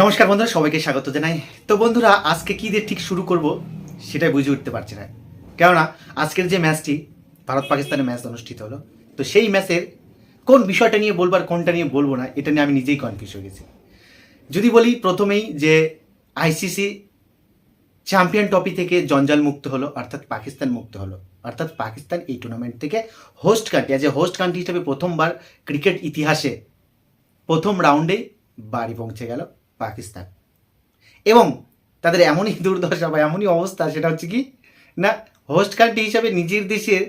নমস্কার বন্ধুরা, সবাইকে স্বাগত জানাই। তো বন্ধুরা, আজকে কী দিয়ে ঠিক শুরু করব সেটাই বুঝে উঠতে পারছি না। কেননা, আজকের যে ম্যাচটি ভারত পাকিস্তানের ম্যাচ অনুষ্ঠিত হলো। তো সেই ম্যাচের কোন বিষয়টা নিয়ে বলব আর কোনটা নিয়ে বলব না, এটা নিয়ে আমি নিজেই কনফিউজ হয়ে গেছি। যদি বলি প্রথমেই যে আইসিসি চ্যাম্পিয়ন ট্রফি থেকে জঞ্জাল মুক্ত হলো, অর্থাৎ পাকিস্তান মুক্ত হলো। অর্থাৎ পাকিস্তান এই টুর্নামেন্ট থেকে host country as a host country হিসেবে প্রথমবার ক্রিকেট ইতিহাসে প্রথম রাউন্ডেই বাড়ি পৌঁছে গেল। পাকিস্তান। এবং তাদের এমনই দুর্দশা বা এমনই অবস্থা, সেটা হচ্ছে কি, না হোস্ট কান্ট্রি হিসাবে নিজের দেশের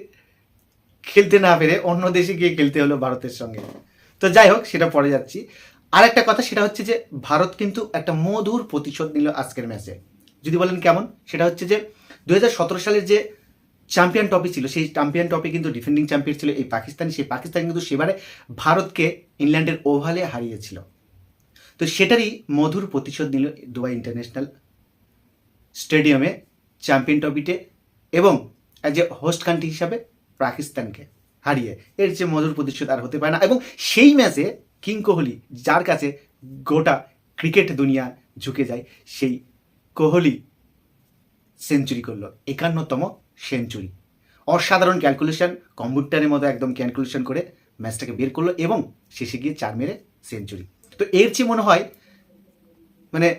খেলতে না পেরে অন্য দেশে গিয়ে খেলতে হলো ভারতের সঙ্গে। তো যাই হোক, সেটা পরে যাচ্ছি। আর একটা কথা, সেটা হচ্ছে যে, ভারত কিন্তু একটা মধুর প্রতিশোধ নিল আজকের ম্যাচে যদি বলেন কেমন? সেটা হচ্ছে যে দু হাজার সতেরো সালের যে চ্যাম্পিয়ন ট্রফি ছিল, সেই চ্যাম্পিয়ন ট্রফি কিন্তু ডিফেন্ডিং চ্যাম্পিয়ন ছিল এই পাকিস্তান। সেই পাকিস্তান কিন্তু সেবারে ভারতকে ইংল্যান্ডের ওভালে হারিয়েছিল। তো সেটারই মধুর প্রতিশোধ নিল দুবাই ইন্টারন্যাশনাল স্টেডিয়ামে চ্যাম্পিয়ন ট্রফিতে এবং অ্যাজ এ হোস্ট কান্ট্রি হিসাবে পাকিস্তানকে হারিয়ে। এর যে মধুর প্রতিশোধ আর হতে পারে না এবং সেই ম্যাচে কিং কোহলি, যার কাছে গোটা ক্রিকেট দুনিয়া ঝুঁকে যায়, সেই কোহলি সেঞ্চুরি করল, একান্নতম সেঞ্চুরি। অসাধারণ ক্যালকুলেশন, কম্পিউটারের মতো একদম ক্যালকুলেশন করে ম্যাচটাকে বের করল এবং শেষে গিয়ে চার মেরে সেঞ্চুরি। তো এর চেয়ে মনে হয় মানে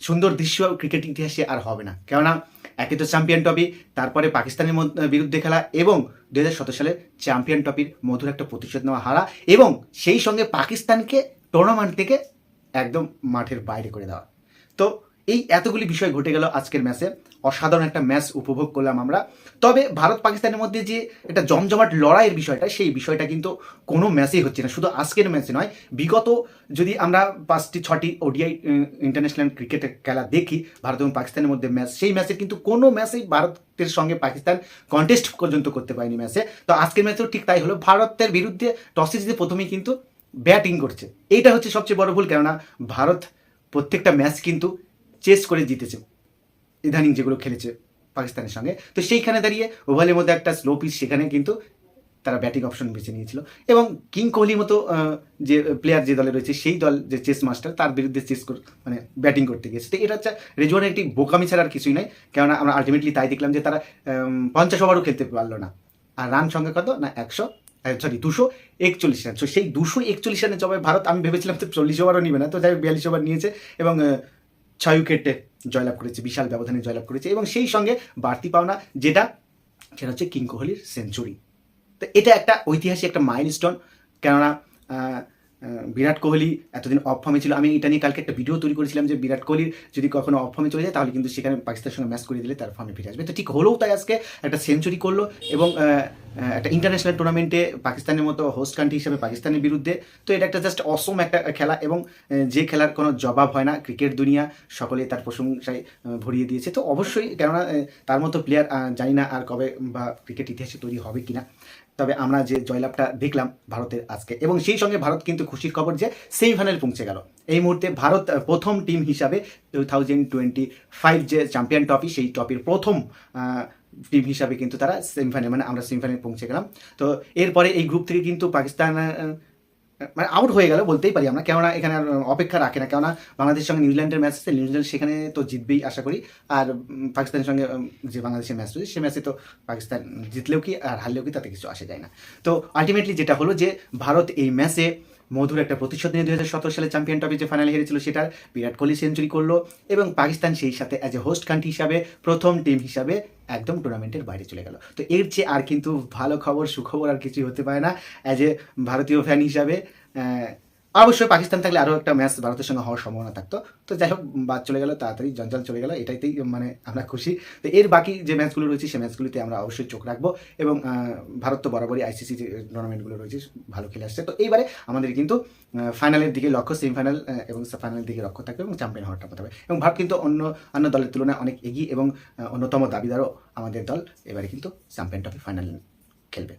সুন্দর দৃশ্য ক্রিকেট ইতিহাসে আর হবে না। কেননা, একে তো চ্যাম্পিয়ন ট্রফি, তারপরে পাকিস্তানের বিরুদ্ধে খেলা এবং দু হাজার সতেরো সালে চ্যাম্পিয়ন ট্রফির মধুর একটা প্রতিশোধ নেওয়া হারা এবং সেই সঙ্গে পাকিস্তানকে টুর্নামেন্ট থেকে একদম মাঠের বাইরে করে দেওয়া। তো এই এতগুলি বিষয় ঘটে গেল আজকের ম্যাচে। অসাধারণ একটা ম্যাচ উপভোগ করলাম আমরা। তবে ভারত পাকিস্তানের মধ্যে যে একটা জমজমাট লড়াইয়ের বিষয়টা, সেই বিষয়টা কিন্তু কোনো ম্যাচেই হচ্ছে না। শুধু আজকের ম্যাচে নয়, বিগত যদি আমরা পাঁচটি, ছটি ওডিআই ইন্টারন্যাশনাল ক্রিকেট খেলা দেখি, ভারত এবং পাকিস্তানের মধ্যে ম্যাচ, সেই ম্যাচে কিন্তু কোনো ম্যাচেই ভারতের সঙ্গে পাকিস্তান কন্টেস্ট পর্যন্ত করতে পারেনি ম্যাচে। তো আজকের ম্যাচেও ঠিক তাই হলো। ভারতের বিরুদ্ধে টসে জিতে প্রথমেই কিন্তু ব্যাটিং করছে। এইটা হচ্ছে সবচেয়ে বড় ভুল, কেননা ভারত প্রত্যেকটা ম্যাচ কিন্তু চেস করে জিতেছে। ইদানিং যেগুলো খেলেছে পাকিস্তানের সঙ্গে। তো সেইখানে দাঁড়িয়ে ওভালের মধ্যে একটা স্লো পিচ সেখানে কিন্তু তারা ব্যাটিং অপশন বেছে নিয়েছিল। এবং কিং কোহলির মতো যে প্লেয়ার যে দলে রয়েছে, সেই দল, যে চেস মাস্টার তার বিরুদ্ধে চেস মানে ব্যাটিং করতে গিয়েছে। তো এটা হচ্ছে রেজওয়ানের একটি বোকামি ছাড়া আর কিছুই নয়। কেননা আমরা আলটিমেটলি তাই দেখলাম যে তারা পঞ্চাশ ওভারও খেলতে পারল না। আর রান সংখ্যা কত? না, একশো সরি দুশো একচল্লিশ রান তো সেই দুশো একচল্লিশ রানের জবাবে ভারত, আমি ভেবেছিলাম তো চল্লিশ ওভারও নিবে না। তো যাই বিয়াল্লিশ ওভার নিয়েছে এবং ছয় উইকেটে জয়লাভ করেছে বিশাল ব্যবধানে জয়লাভ করেছে এবং সেই সঙ্গে বাড়তি পাওনা যেটা সেটা হচ্ছে কিং কোহলির সেঞ্চুরি। তো এটা একটা ঐতিহাসিক একটা মাইলস্টোন কেননা আহ, আহ, বিরাট কোহলি এতদিন অফ ফর্মে ছিল। আমি এটা নিয়ে কালকে একটা ভিডিও তৈরি করেছিলাম যে বিরাট কোহলির যদি কখনো অফ ফর্মে চলে যায় তাহলে কিন্তু সেখানে পাকিস্তানের সঙ্গে ম্যাচ করে দিলে তার ফর্মে ফিরে আসবে। তো ঠিক হলেও তাই আজকে একটা সেঞ্চুরি করল এবং একটা ইন্টারন্যাশনাল টুর্নামেন্টে পাকিস্তানের মতো হোস্ট কান্ট্রি হিসেবে পাকিস্তানের বিরুদ্ধে। তো এটা একটা জাস্ট অসম একটা খেলা এবং যে খেলার কোনো জবাব হয় না ক্রিকেট দুনিয়া সকলে তার প্রশংসায় ভরিয়ে দিয়েছে। তো অবশ্যই কেননা তার মতো প্লেয়ার জানি না আর কবে বা ক্রিকেট ইতিহাসে তৈরি হবে কিনা। তবে আমরা যে জয়লাভটা দেখলাম ভারতের আজকে, এবং সেই সঙ্গে ভারত কিন্তু খুশির খবর যে সেমিফাইনাল পৌঁছে গেল। এই মুহূর্তে ভারত প্রথম টিম হিসাবে টু থাউজেন্ড টোয়েন্টি ফাইভ যে চ্যাম্পিয়ন ট্রফি সেই ট্রফির প্রথম টিম হিসাবে কিন্তু তারা সেমিফাইনাল মানে আমরা সেমিফাইনালে পৌঁছে গেলাম। তো এরপরে এই গ্রুপ থেকে কিন্তু পাকিস্তান মানে আউট হয়ে গেল বলতেই পারি আমরা। কেননা এখানে অপেক্ষা রাখে না। কেননা বাংলাদেশের সঙ্গে নিউজিল্যান্ডের ম্যাচ আছে, নিউজিল্যান্ড সেখানে তো জিতবেই আশা করি। আর পাকিস্তানের সঙ্গে যে বাংলাদেশের ম্যাচ রয়েছে, সে ম্যাচে তো পাকিস্তান জিতলেও কি আর হারলেও কি তাতে কিছু আসে যায় না। তো আলটিমেটলি যেটা হলো যে ভারত এই ম্যাচে মধুর একটা প্রতিশোধ নিয়ে দু হাজার সতেরো সালে চ্যাম্পিয়ন ট্রফি যে ফাইনাল হেরেছিল সেটার বিরাট কোহলি সেঞ্চুরি করল এবং পাকিস্তান সেই সাথে অ্যাজ এ হোস্ট কান্ট্রি হিসাবে প্রথম টিম হিসাবে একদম টুর্নামেন্টের বাইরে চলে গেল। তো এর চেয়ে আর কিন্তু ভালো খবর, সুখবর আর কিছুই হতে পারে না অ্যাজ এ ভারতীয় ফ্যান হিসাবে। অবশ্যই পাকিস্তান থাকলে আরও একটা ম্যাচ ভারতের সঙ্গে হওয়ার সম্ভাবনা থাকতো। তো যাই হোক বাদ চলে গেল, তাড়াতাড়ি জঞ্জাল চলে গেল, এটাইতেই মানে আমরা খুশি। তো এর বাকি যে ম্যাচগুলো রয়েছে সেই ম্যাচগুলিতে আমরা অবশ্যই চোখ রাখব এবং ভারত তো বরাবরই আইসিসি যে টুর্নামেন্টগুলো রয়েছে, ভালো খেলে আসছে। তো এইবারে আমাদের কিন্তু ফাইনালের দিকে লক্ষ্য সেমিফাইনাল এবং ফাইনালের দিকে লক্ষ্য থাকবে এবং চ্যাম্পিয়ন হওয়ার হতে হবে এবং ভারত কিন্তু অন্য অন্য দলের তুলনায় অনেক এগিয়ে এবং অন্যতম দাবিদারও আমাদের দল। এবারে কিন্তু চ্যাম্পিয়ন ট্রফি ফাইনাল খেলবে।